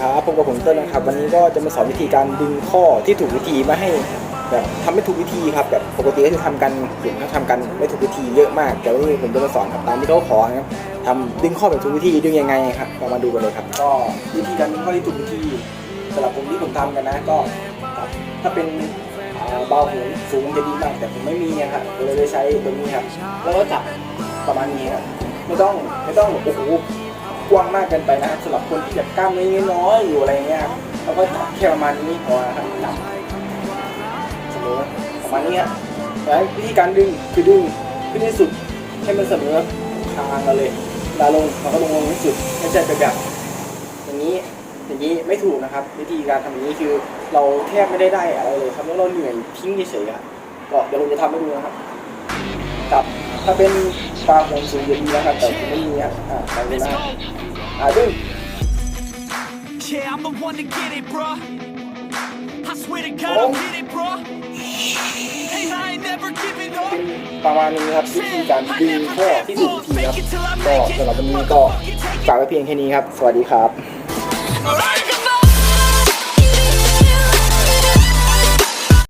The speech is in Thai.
ครับพบกับผมเต้นนะครับ วันนี้ก็จะมาสอนวิธีการดึงข้อที่ถูกวิธีมาให้แบบทำไม่ถูกวิธีครับแบบปกติก็จะทำกันเห็นเขาทำกันไม่ถูกวิธีเยอะมาก แต่วันนี้ผมจะมาสอนครับตามที่เขาขอครับทำดึงข้อแบบถูกวิธีดึงยังไงครับเรามาดูกันเลยครับ ก็วิธีการดึงข้อที่ถูกวิธีสำหรับผมที่ผมทำกันนะก็ถ้าเป็นเบาหูสูงจะดีมากแต่ผมไม่มีครับเลยใช้ตัวนี้ครับแล้วก็จับประมาณนี้ครับไม่ต้องไม่ต้องโอ้โห กว้างมากเกินไปนะครับสำหรับคนที่แบบกล้ามเนื้อน้อยอยู่อะไรเงี้ยครับแล้วก็จับแค่ประมาณนี้พอนะครับจับเสมอประมาณนี้ครับแล้ววิธีการดึงคือดึงขึ้นที่สุดให้มันเสมอคางเราเลยลาลงเราก็ลงลงที่สุดไม่ใช่เป็นแบบอย่างนี้อย่างนี้ไม่ถูกนะครับ วิธีการทำอย่างนี้คือเราแทบไม่ได้ได้อะไรเลยครับแล้วเราเหนื่อยทิ้งเฉยๆครับก็เดี๋ยวผมจะทำให้ดูนะครับกับถ้าเป็น ปลาหัวสูงจะดีนะครับแต่ผมไม่มีครับอ่าลองดูนะครับอ่าดึง Yeah, I'm the one to get it, bruh. I swear to God, I'll get it, bruh. Hey, I ain't never giving up. เป็นประมาณนี้ครับวิธีการดึงข้อที่ถูกวิธีครับก็สำหรับวันนี้ก็ฝากไว้เพียงแค่นี้ครับ สวัสดีครับ Alright.